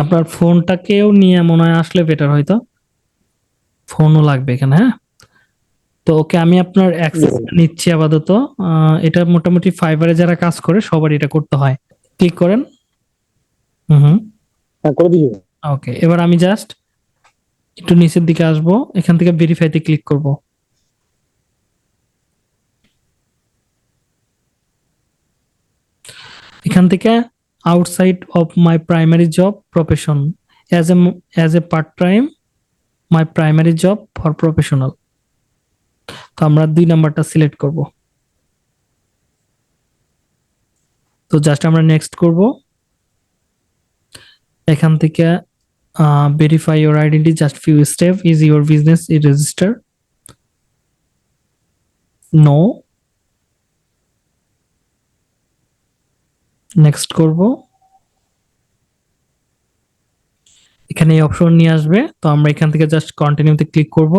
আপনার ফোনটাকেও নিয়ে মনে হয় আসলে বেটার হয়তো। ফোনও লাগবে এখানে হ্যাঁ? তো ওকে আমি আপনার অ্যাক্সেস নিচ্ছি আপাতত। এটা মোটামুটি ফাইবারে যারা কাজ করে সবার এটা করতে হয়। ক্লিক করেন। হুম হুম। হ্যাঁ ওকে এবার আমি জাস্ট একটু নিচের দিকে আসব। এখান থেকে ভেরিফাইতে ক্লিক করব। এখান থেকে outside of my primary job profession as a as a part time my primary job for professional তো আমরা দুই নাম্বারটা সিলেক্ট করব। তো জাস্ট আমরা নেক্সট করব। এখান থেকে uh, verify your identity just few step is your business is register next করব। এখানে এই অপশন নিয়ে আসবে। তো আমরা এখান থেকে জাস্ট কন্টিনিউতে ক্লিক করব।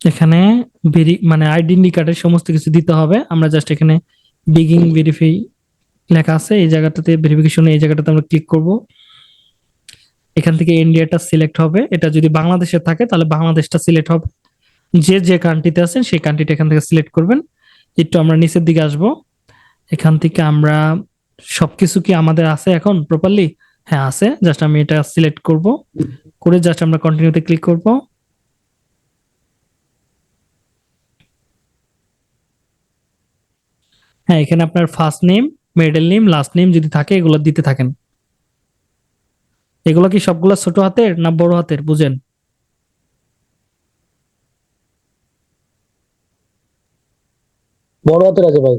এখানে মানে আইডেন্টি কার্ডের সমস্ত কিছু দিতে হবে। আমরা জাস্ট এখানে বিগিং ভেরিফাই লেখা আছে, এই জায়গাটাতে ভেরিফিকেশন এই জায়গাটাতে আমরা ক্লিক করব। এখান থেকে ইন্ডিয়াটা সিলেক্ট হবে। এটা যদি বাংলাদেশে থাকে, তাহলে বাংলাদেশটা সিলেক্ট হবে। যে যে কান্ট্রিতে আছেন, সেই কান্ট্রিটা এখান থেকে সিলেক্ট করবেন। একটু আমরা নিচের দিকে আসব। এখান থেকে আমরা সবকিছু কি আমাদের আছে এখন প্রপারলি হ্যাঁ আছে। জাস্ট আমি এটা সিলেক্ট করব। করে জাস্ট আমরা কন্টিনিউতে ক্লিক করব। হ্যাঁ এখানে আপনার first name middle name last name যদি থাকে এগুলো দিতে থাকেন। এগুলো কি সবগুলো ছোট হাতের না বড় হাতের? বুঝেন। বড় হাতের আছে ভাই।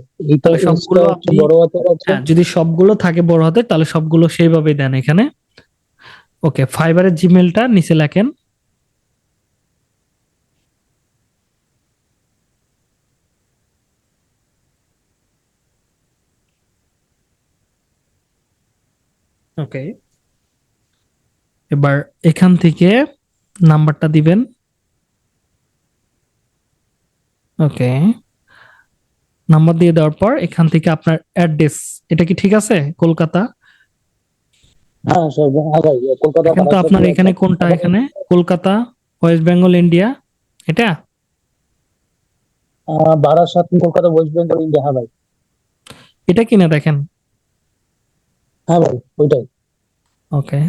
সবগুলো বড় হাতের আছে। হ্যাঁ যদি সবগুলো থাকে বড় হাতের তাহলে সবগুলো সেইভাবেই দেন এখানে। ওকে ফাইবারের জিমেলটা নিচে লেখেন। ওকে। এবার এখান থেকে নাম্বারটা দিবেন। ওকে। নাম্বার দিয়ে দেওয়ার পর এখান থেকে আপনার অ্যাড্রেস এটা কি ঠিক আছে কলকাতা? হ্যাঁ হ্যাঁ ভাই কলকাতা কিন্তু আপনার এখানে কোনটা এখানে? কলকাতা ওয়েস্ট বেঙ্গল ইন্ডিয়া এটা? Ah, Barasat Kolkata West Bengal India হ্যাঁ ভাই। এটা কিনা দেখেন। হ্যাঁ ভাই ওইটাই। ওকে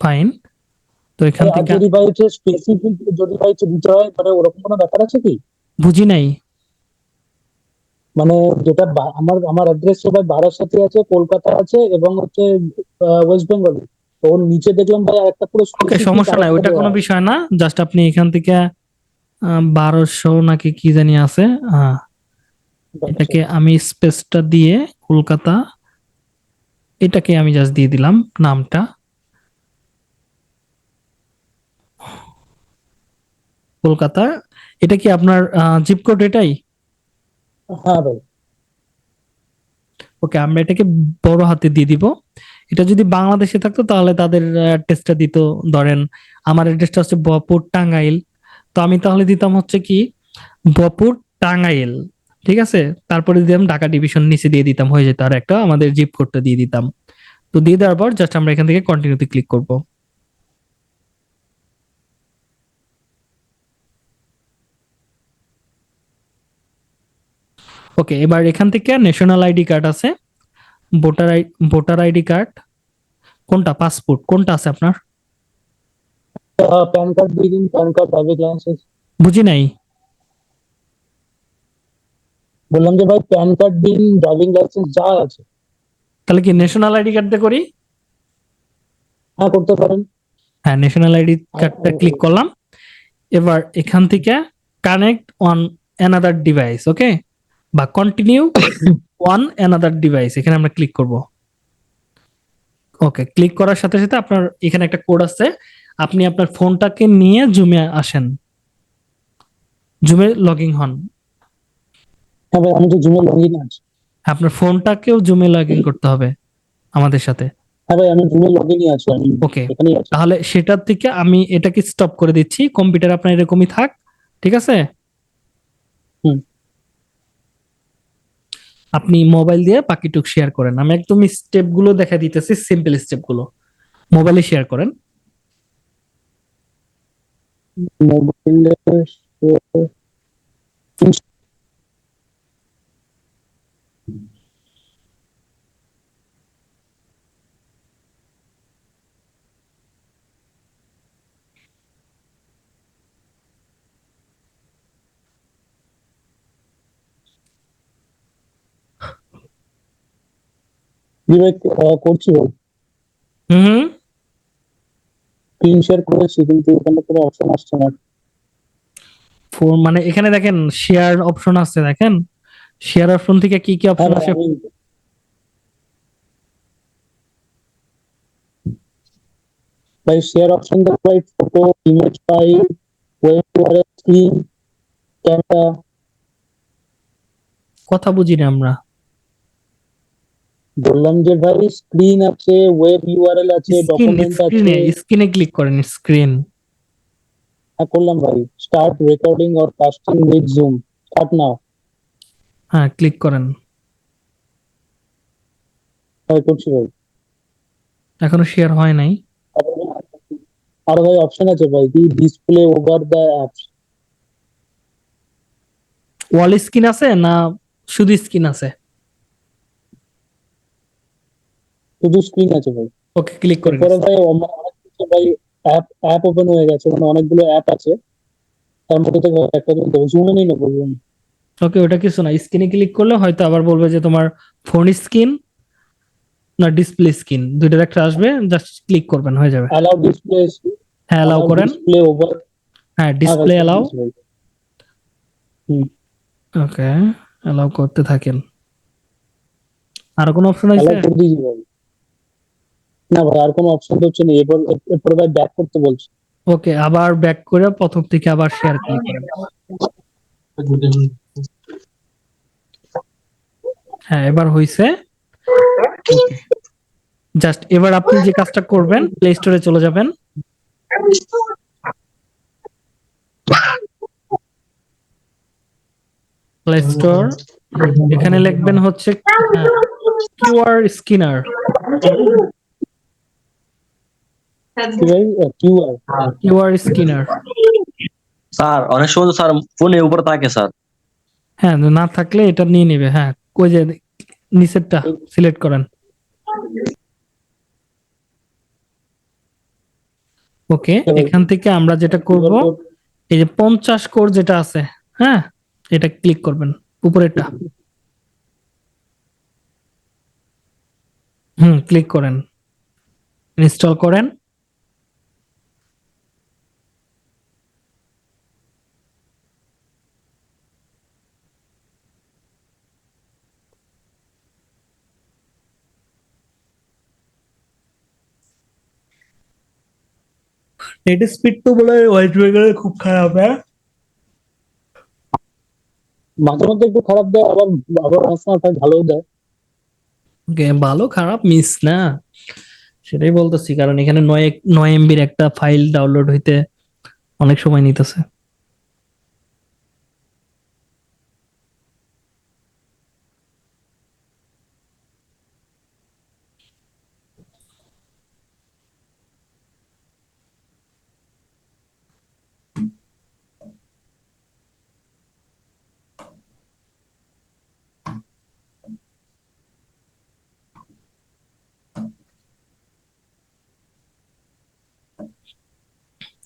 ফাইন তো এখান থেকে যদি ভাই হচ্ছে স্পেসিফিক যদি ভাই হচ্ছে দিতে হয় মানে ওরকম কোনো ব্যাপার আছে কি? বুঝি নাই। মানে যেটা আমার আমার অ্যাড্রেস ভাই বারাসাতে আছে কলকাতা আছে এবং হচ্ছে ওয়েস্ট বেঙ্গল তো ওর নিচে দেখলাম ভাই একটা পুরো ওকে সমস্যা নাই ওটা কোনো বিষয় না। জাস্ট আপনি এখান থেকে বারোশো নাকি কি জানি আছে হ্যাঁ এটাকে আমি স্পেসটা দিয়ে কলকাতা এটাকে আমি জাস্ট দিয়ে দিলাম নামটা। কলকাতা এটা কি আপনার জিপ কোড এটাই? হ্যাঁ ভাই। ওকে আমরা এটাকে বড় হাতে দিয়ে দিব। এটা যদি বাংলাদেশে থাকতো তাহলে তাদের অ্যাড্রেসটা দিত। ধরেন আমার অ্যাড্রেসটা হচ্ছে বপুর টাঙ্গাইল। তো আমি তাহলে দিতাম হচ্ছে কি? বপুর টাঙ্গাইল। ঠিক আছে? তারপরে দিতাম ঢাকা ডিভিশন নিচে দিয়ে দিতাম হয়ে যেত। আর একটা আমাদের জিপ কোডটা দিয়ে দিতাম। তো দিয়ে দেওয়ার পর জাস্ট আমরা এখান থেকে কন্টিনিউতে ক্লিক করব। ওকে এবার এখান থেকে ন্যাশনাল আইডি কার্ড আছে। Voter I voter ID card কোনটা? পাসপোর্ট কোনটা আছে আপনার? প্যান কার্ড দিয়ে দিন প্যান কার্ড ড্রাইভিং লাইসেন্স বুঝি নাই। বললাম যে ভাই প্যান কার্ড দিন ড্রাইভিং লাইসেন্স যা আছে। তাহলে কি ন্যাশনাল আইডি কার্ড দিয়ে করি? হ্যাঁ করতে পারেন। হ্যাঁ ন্যাশনাল আইডি কার্ডটা ক্লিক করলাম। এবার এখান থেকে connect on another device okay? বা কন্টিনিউ অন অ্যানাদার ডিভাইস এখানে আমরা ক্লিক করব। ওকে ক্লিক করার সাথে সাথে আপনার এখানে একটা কোড আছে আপনি আপনার ফোনটাকে নিয়ে জুমে আসেন। জুমে লগইন হন। হ্যাঁ ভাই আমি তো জুমে লগ ইন আছি। আপনার ফোনটাকেও জুমে লগ ইন করতে হবে আমাদের সাথে। হ্যাঁ ভাই আমি জুমে লগ ইনই আছি আমি ওকে তাহলে সেটার থেকে আমি এটাকে স্টপ করে দিচ্ছি কম্পিউটার আপনার এরকমই থাক ঠিক আছে? হুম। আপনি মোবাইল দিয়ে বাকিটুক শেয়ার করেন। আমি একদম স্টেপগুলো দেখা দিতেছি সিম্পল স্টেপগুলো। মোবাইলে শেয়ার করেন। মোবাইলে আহ, করছি ভাই হুম। স্ক্রিন শেয়ার করেছি কিন্তু এখানে কোনো অপশন আসছে না। ফোন মানে এখানে দেখেন শেয়ার অপশন আছে দেখেন? শেয়ার অপশন থেকে কি কি হ্যাঁ অপশন ভাই আছে ভাই শেয়ার অপশন দেখো ভাই photo image file web screen camera কথা বুঝি না আমরা। বললাম যে ভাই স্ক্রিন আছে ওয়েব ইউআরএল আছে ডকুমেন্ট আছে। স্ক্রিনে ক্লিক করেন স্ক্রিন হ্যাঁ করলাম ভাই। Start recording or casting with Zoom start now হ্যাঁ ক্লিক করেন। ভাই করছি ভাই। এখনও শেয়ার হয় নাই। আর ভাই অপশন আছে ভাই কি display over the apps wall screen আছে না শুধু স্ক্রিন আছে? শুধু স্ক্রিন আছে ভাই। ওকে ক্লিক করেন এরপরে ভাই ভাই অ্যাপ অ্যাপ ওপেন হয়ে গেছে মানে অনেকগুলো অ্যাপ আছে। তার মধ্যে থেকে একটা জুমে নেই না ওকে ওটা কিছু না স্ক্রিনে ক্লিক করলে হয়তো আবার বলবে যে তোমার ফোন স্ক্রিন না ডিসপ্লে স্ক্রিন দুইটার একটা আসবে জাস্ট ক্লিক করবেন হয়ে যাবে। অ্যালাউ ডিসপ্লে হ্যাঁ অ্যালাউ করেন। ডিসপ্লে ওভার হ্যাঁ ডিসপ্লে অ্যালাউ ওকে অ্যালাউ করতে থাকেন। আর কোনো অপশন আছে অ্যালাউ করে দিয়েছি ভাই না ভাই, আর কোনো অপশন হচ্ছে না, এরপর এরপর ভাই ব্যাক করতে বলছে। ওকে আবার ব্যাক করে প্রথম থেকে আবার শেয়ার ক্লিক হ্যাঁ এবার হইছে। জাস্ট এবার আপনি যে কাজটা করবেন প্লে স্টোরে চলে যাবেন। প্লে স্টোর এখানে লিখবেন হচ্ছে কিউআর স্কিনার কি ভাই কিউআর কিউআর স্কিনার স্যার অনেক সময় স্যার ফোনে উপরে থাকে স্যার হ্যাঁ না থাকলে এটা নিয়ে নেবে হ্যাঁ। কই যে নিচেরটা সিলেক্ট করেন। ওকে এখান থেকে আমরা যেটা করব এই যে পঞ্চাশ কোর যেটা আছে হ্যাঁ এটা ক্লিক করবেন উপরেরটা। হুম ক্লিক করেন। ইনস্টল করেন। নেট স্পিড তো বলে ওয়েস্ট বেঙ্গলে খুব খারাপ হ্যাঁ? মাঝে মধ্যে একটু খারাপ দেয় আবার আবার সময় ভালো দেয়। গেম ভালো খারাপ মিস না? সেটাই বলতেছি কারণ এখানে নয় নয় এমবির একটা ফাইল ডাউনলোড হইতে অনেক সময় নিতেছে।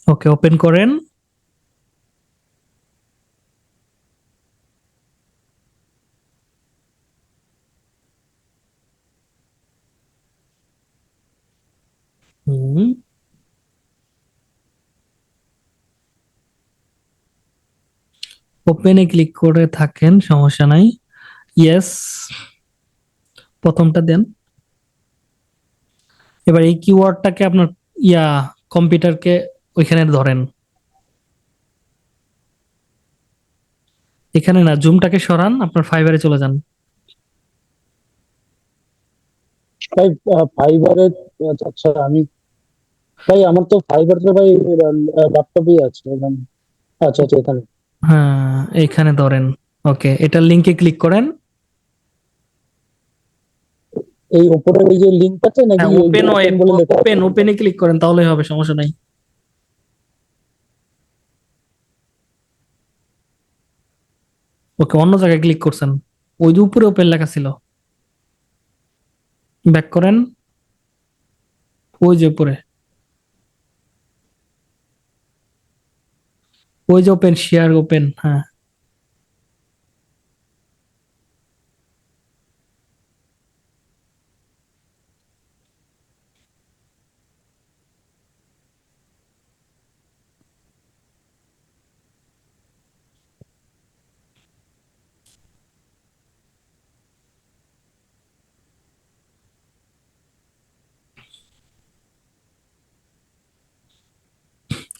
ওকে, ওপেন করেন। ওপেনে ক্লিক করে থাকেন, সমস্যা নাই। ইয়েস, প্রথমটা দেন। এবার এই কিওয়ার্ডটাকে আপনার ইয়া, কম্পিউটারকে ওইখানে ধরেন। এখানে না জুমটাকে সরান আপনার ফাইবারে চলে যান। ভাই ফাইবারের আচ্ছা আমি ভাই আমার তো ফাইবার তো ভাই ল্যাপটপই আছে এখানে। আচ্ছা আচ্ছা এখানে। হ্যাঁ এইখানে ধরেন। ওকে এটা লিংকে ক্লিক করেন। এই উপরের এই যে লিংক আছে নাকি? ওপেন ওপেন ওপেনে ক্লিক করেন তাহলেই হবে সমস্যা নাই। ওকে অন্য জায়গায় ক্লিক করছেন। ওই যে উপরে ওপেন লেখা ছিল। ব্যাক করেন। ওই যে উপরে। ওই যে ওপেন শেয়ার ওপেন হ্যাঁ।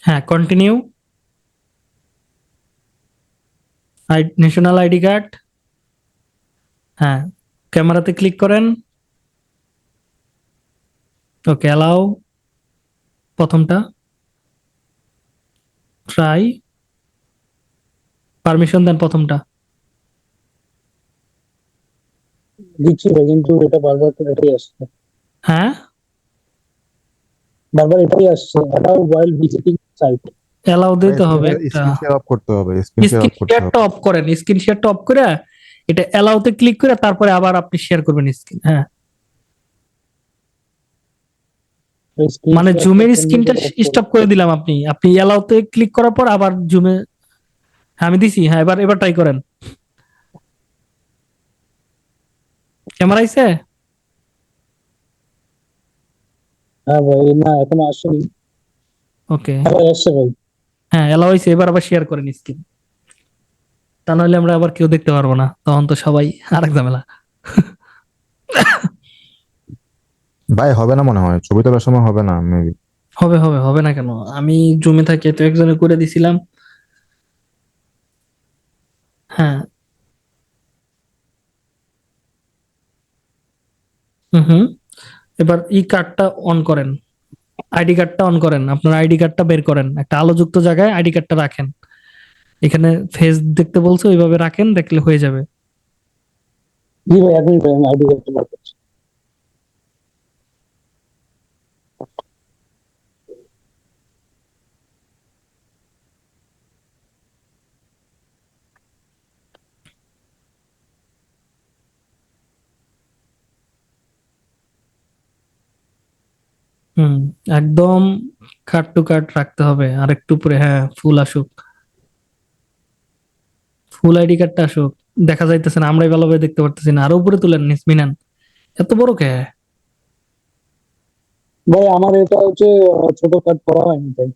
হ্যাঁ কন্টিনিউ ন্যাশনাল আইডি কার্ড হ্যাঁ ক্যামেরাতে ক্লিক করেন। ওকে অ্যালাউ প্রথমটা। ট্রাই পারমিশন দেন প্রথমটা। দিচ্ছি ভাই কিন্তু এটা বারবার তো এটাই আসছে। হ্যাঁ? বারবার এটাই আসছে। Allow while visiting site allow দিতে হবে একটা স্ক্রিন শেয়ার অফ করতে হবে স্ক্রিন শেয়ার স্ক্রিন অফ শেয়ারটা অফ করেন স্ক্রিন শেয়ারটা অফ করে এটা অ্যালাউতে ক্লিক করে তারপরে আবার আপনি শেয়ার করবেন স্ক্রিন হ্যাঁ। মানে জুমের স্ক্রিনটা স্টপ করে দিলাম আপনি আপনি অ্যালাউতে ক্লিক করার পর আবার জুমে হ্যাঁ আমি দিছি হ্যাঁ এবার এবার ট্রাই করেন। ক্যামেরা আইছে? হ্যাঁ ভাই না এখনও আসেনি। ওকে হ্যাঁ হ্যাঁ অ্যালাউ হয়েছে এবার আবার শেয়ার করেন স্ক্রিন তা নাহলে আমরা আবার কেউ দেখতে পারব না তখন তো সবাই আরেক ঝামেলা। ভাই হবে না মনে হয় ছবি তোলার সময় হবে না মেবি হবে হবে হবে না কেন? আমি জমে থাকি তো একজনে করে দিছিলাম। হ্যাঁ। হুম হুম। এবার ই কার্ডটা অন করেন। আইডি কার্ডটা অন করেন, আপনার আইডি কার্ডটা বের করেন। একটা আলোযুক্ত জায়গায় আইডি কার্ডটা রাখেন। এখানে ফেস দেখতে বলছো, ওইভাবে রাখেন, দেখলে হয়ে যাবে। জি ভাই আমি আইডি কার্ডটা হুম একদম কাট টু কাট রাখতে হবে। আর একটু উপরে হ্যাঁ ফুল আসুক। ফুল আইডি কার্ডটা আসুক। দেখা যাইতেছে না আমরাই ভালোভাবে দেখতে পারতেছি না। আরও উপরে তুলেন মিনান। এত বড় কে? ভাই আমার এটা হচ্ছে ছোট কার্ড করা হয়নি তাই।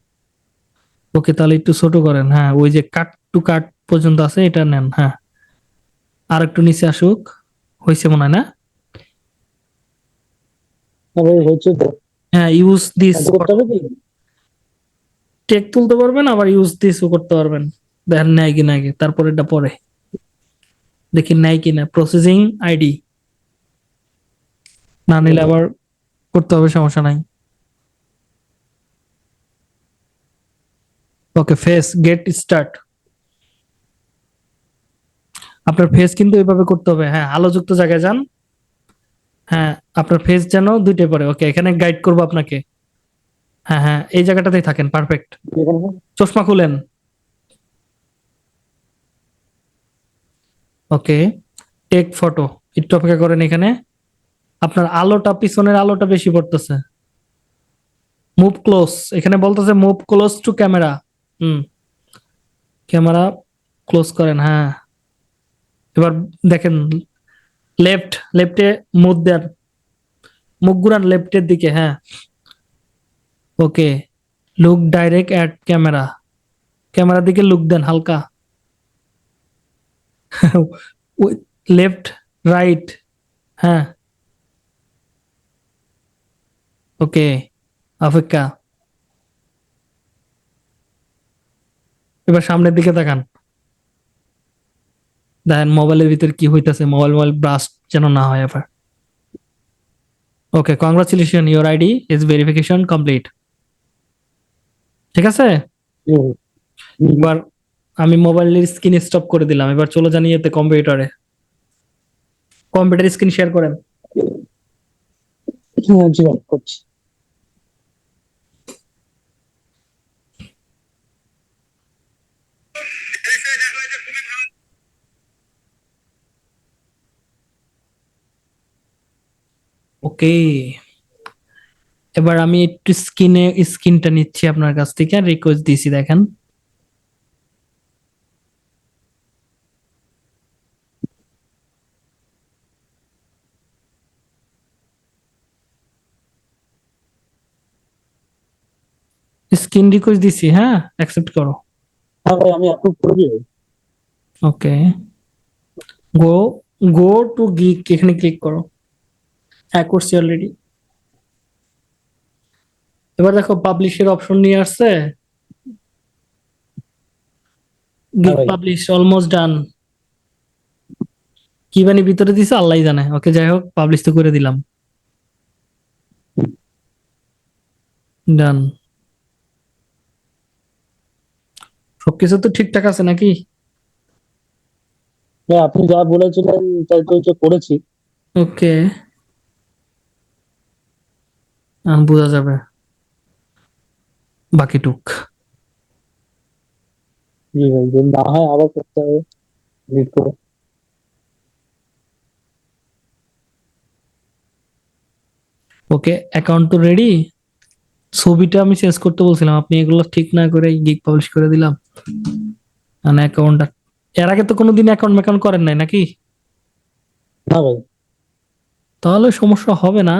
ওকে তাহলে একটু ছোট করেন হ্যাঁ। ওই যে কাট টু কাট পর্যন্ত আছে এটা নেন হ্যাঁ। আর একটু নিচে আসুক। হয়েছে মনে হয় না? হ্যাঁ হচ্ছে তো। হ্যাঁ ইউজ দিস টেক তুলতে পারবেন আবার ইউজ দিসও করতে পারবেন। দেখেন নেয় কিনা আগে তারপরে এটা পরে। দেখি নেয় কিনা প্রসেসিং আইডি না নিলে আবার করতে হবে সমস্যা নাই। ওকে ফেস গেট স্টার্ট আপনার ফেস কিন্তু এইভাবে করতে হবে। হ্যাঁ আলোযুক্ত জায়গায় যান। হ্যাঁ আপনার ফেস যেন দুইটাই পরে। ওকে এখানে গাইড করব আপনাকে। হ্যাঁ হ্যাঁ এই জায়গাটাতেই থাকেন পারফেক্ট চশমা খুলেন। ওকে টেক ফটো একটু অপেক্ষা করেন এখানে। আপনার আলোটা, পিছনের আলোটা বেশি পড়তেছে। মুভ ক্লোজ এখানে বলতেছে move close to camera hmm. Camera close করেন হ্যাঁ। এবার দেখেন লেফট লেফটে মুখ দেন। মুখ লেফটের দিকে হ্যাঁ। Okay look direct at camera ক্যামেরার দিকে লুক দেন হালকা। লেফট রাইট হ্যাঁ। ওকে অপেক্ষা এবার সামনের দিকে তাকান। দেখেন মোবাইলের ভিতর কি হইতাছে মোবাইল মোবাইল ব্রাস্ট যেন না হয় আবার okay congratulation your ID is verification complete ঠিক আছে। এবার আমি মোবাইলের স্ক্রিন স্টপ করে দিলাম এবার চলো যান ইয়েতে কম্পিউটারে কম্পিউটার স্ক্রিন শেয়ার করেন। হ্যাঁ জি করছি। ওকে এবার আমি একটু স্ক্রিনে স্ক্রিনটা নিচ্ছি আপনার কাছ থেকে রিকোয়েস্ট দিয়েছি দেখেন। স্ক্রিন রিকোয়েস্ট দিছি হ্যাঁ? অ্যাকসেপ্ট করো। হ্যাঁ ভাই আমি অ্যাপ্রুভ করে দিই okay go go to geek এখানে ক্লিক করো। হ্যাঁ করছি অলরেডি এবার দেখো পাবলিশের অপশন নিয়ে আসছে। পাবলিশ অলমোস্ট ডান কি বানি ভিতরে দিছে? আল্লাহ জানে। ওকে যাই হোক পাবলিশ তো করে দিলাম। ডান সবকিছু তো ঠিকঠাক আছে নাকি? আপনি যা বলেছিলেন তাই তো করেছি। ওকে বোঝা যাবে। বাকিটুক জি ভাই যদি না হয় আবার করতে হবে। ডিলিট করে। ওকে অ্যাকাউন্ট তো রেডি ছবিটা আমি চেঞ্জ করতে বলছিলাম আপনি এগুলো ঠিক না করে গিগ পাবলিশ করে দিলাম। মানে অ্যাকাউন্টটা এর আগে তো কোনোদিন অ্যাকাউন্ট ম্যাকাউন্ট করেন নাই নাকি? না ভাই। তাহলে সমস্যা হবে না।